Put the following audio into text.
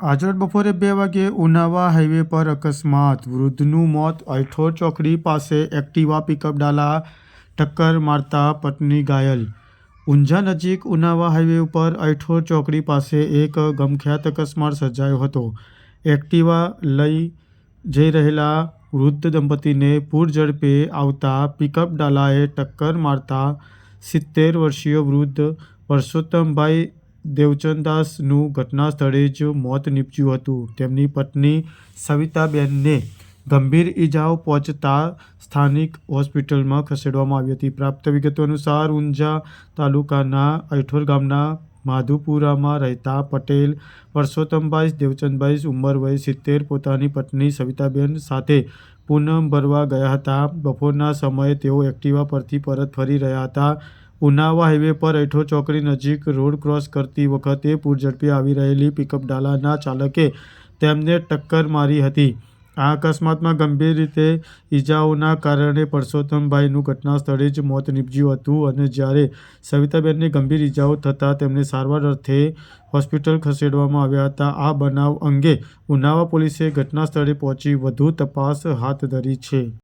આજરોજ બપોરે બે વાગ્યે ઉનાવા હાઈવે પર અકસ્માત. વૃદ્ધનું મોત. અયઠોર ચોકડી પાસે એક્ટિવા પિકઅપ ડાલા ટક્કર મારતા પત્ની ઘાયલ. ઊંઝા નજીક ઉનાવા હાઈવે ઉપર અયઠોર ચોકડી પાસે એક ગમખ્યાત અકસ્માત સર્જાયો હતો. એક્ટિવા લઈ જઈ રહેલા વૃદ્ધ દંપતીને પૂરઝડપે આવતા પિકઅપ ડાલાએ ટક્કર મારતા સિત્તેર વર્ષીય વૃદ્ધ પરસોત્તમભાઈ દેવચંદાસનું ઘટનાસ્થળે જ મોત નીપજ્યું હતું. તેમની પત્ની સવિતાબેનને ગંભીર ઈજાઓ પહોંચતા સ્થાનિક હોસ્પિટલમાં ખસેડવામાં આવી હતી. પ્રાપ્ત વિગતો અનુસાર, ઊંઝા તાલુકાના અયઠોર ગામના માધુપુરામાં રહેતા પટેલ પરસોત્તમભાઈ દેવચંદભાઈ ઉંમર વય સિત્તેર, પોતાની પત્ની સવિતાબેન સાથે પૂનમ ભરવા ગયા હતા. બપોરના સમયે તેઓ એક્ટિવા પરથી પરત ફરી રહ્યા હતા. ઉનાવા હાઈવે પર એઠો ચોકડી નજીક રોડ ક્રોસ કરતી વખતે પૂરઝડપે આવી રહેલી પિકઅપ ડાલાના ચાલકે તેમને ટક્કર મારી હતી. આ અકસ્માતમાં ગંભીર રીતે ઈજાઓના કારણે પરસોત્તમભાઈનું ઘટનાસ્થળે જ મોત નીપજ્યું હતું અને જ્યારે સવિતાબેનને ગંભીર ઈજાઓ થતાં તેમને સારવાર અર્થે હોસ્પિટલ ખસેડવામાં આવ્યા હતા, આ બનાવ અંગે ઉનાવા પોલીસે ઘટનાસ્થળે પહોંચી વધુ તપાસ હાથ ધરી છે.